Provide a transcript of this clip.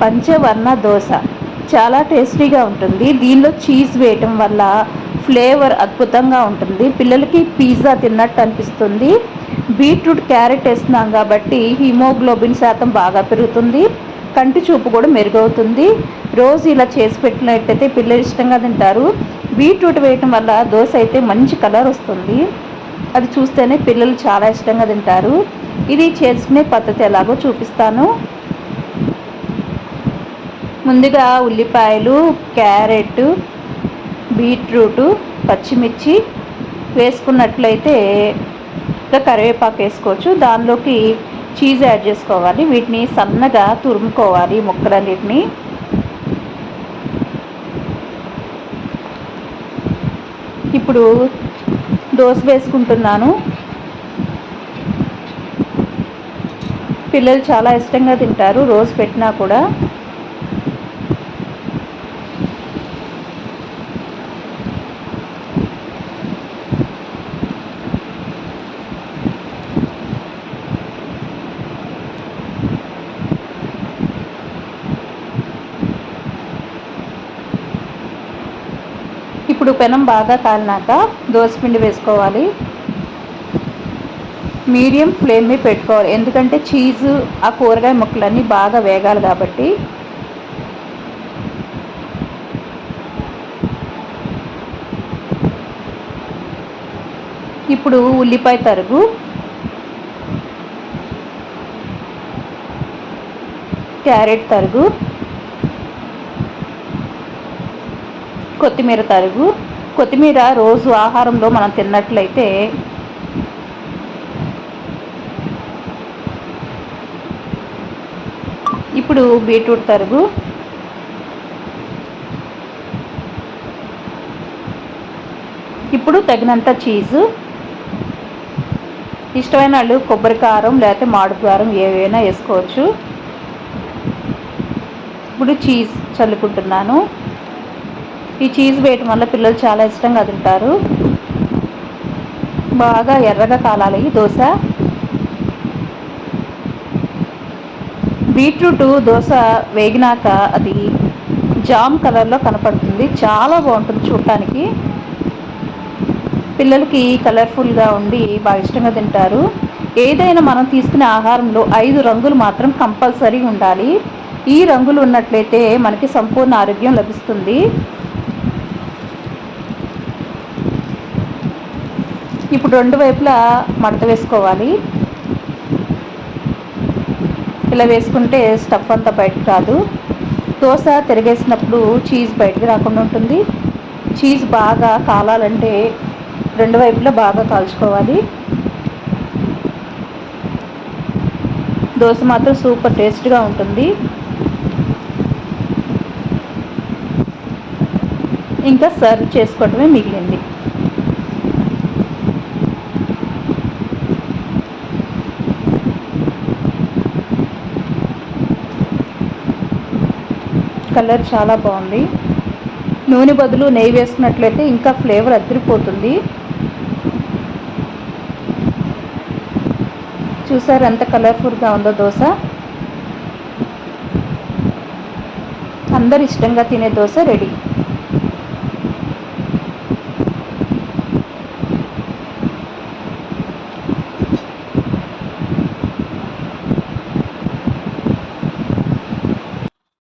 పంచవర్ణ దోశ చాలా టేస్టీగా ఉంటుంది. దీనిలో చీజ్ వేయటం వల్ల ఫ్లేవర్ అద్భుతంగా ఉంటుంది. పిల్లలకి పిజ్జా తిన్నట్టు అనిపిస్తుంది. బీట్రూట్ క్యారెట్ వేస్తున్నాం కాబట్టి హిమోగ్లోబిన్ శాతం బాగా పెరుగుతుంది. కంటి చూపు కూడా మెరుగవుతుంది. రోజు ఇలా చేసి పెట్టినట్టయితే పిల్లలు ఇష్టంగా తింటారు. బీట్రూట్ వేయటం వల్ల దోశ అయితే మంచి కలర్ వస్తుంది. అది చూస్తేనే పిల్లలు చాలా ఇష్టంగా తింటారు. ఇది చేసుకునే పద్ధతి ఎలాగో చూపిస్తాను. ముందుగా ఉల్లిపాయలు క్యారెట్ బీట్రూటు పచ్చిమిర్చి వేసుకున్నట్లయితే ఇంకా కరివేపాకు వేసుకోవచ్చు. దానిలోకి చీజ్ యాడ్ చేసుకోవాలి. వీటిని సన్నగా తురుముకోవాలి ముక్కలన్నిటిని. ఇప్పుడు దోశ వేసుకుంటున్నాను. పిల్లలు చాలా ఇష్టంగా తింటారు. రోజు పెట్టినా కూడా ఇప్పుడు పెనం బాగా కాలినాక దోసపిండి వేసుకోవాలి. మీడియం ఫ్లేమ్ మీద పెట్టుకోవాలి. ఎందుకంటే చీజు ఆ కూరగాయ ముక్కలన్నీ బాగా వేగాలి కాబట్టి. ఇప్పుడు ఉల్లిపాయ తరుగు. క్యారెట్ తరుగు. కొత్తిమీర తరుగు. కొత్తిమీర రోజు ఆహారంలో మనం తిన్నట్లయితే ఇప్పుడు బీట్రూట్ తరుగు. ఇప్పుడు తగినంత చీజు. ఇష్టమైన వాళ్ళు కొబ్బరి కారం లేకపోతే మాడు కారం ఏవైనా వేసుకోవచ్చు. ఇప్పుడు చీజ్ చల్లుకుంటున్నాను. ఈ చీజ్ వేయటం వల్ల పిల్లలు చాలా ఇష్టంగా తింటారు. బాగా ఎర్రగా కాలాలి దోశ. బీట్రూట్ దోశ వేగినాక అది జామ్ కలర్లో కనపడుతుంది. చాలా బాగుంటుంది చూడటానికి. పిల్లలకి కలర్ఫుల్గా ఉండి బాగా ఇష్టంగా తింటారు. ఏదైనా మనం తీసుకునే ఆహారంలో ఐదు రంగులు మాత్రం కంపల్సరీ ఉండాలి. ఈ రంగులు ఉన్నట్లయితే మనకి సంపూర్ణ ఆరోగ్యం లభిస్తుంది. ఇప్పుడు రెండు వైపులా మడత వేసుకోవాలి. ఇలా వేసుకుంటే స్టఫ్ అంతా బయటకు రాదు. దోశ తిరిగేసినప్పుడు చీజ్ బయటకు రాకుండా ఉంటుంది. చీజ్ బాగా కాలాలంటే రెండు వైపులా బాగా కాల్చుకోవాలి. దోశ మాత్రం సూపర్ టేస్ట్గా ఉంటుంది. ఇంకా సర్వ్ చేసుకోవటమే మిగిలింది. కలర్ చాలా బాగుంది. నూనె బదులు నెయ్యి వేసుకున్నట్లయితే ఇంకా ఫ్లేవర్ అదిరిపోతుంది. చూసారు ఎంత కలర్ఫుల్గా ఉందో దోశ? అందరు ఇష్టంగా తినే దోశ రెడీ.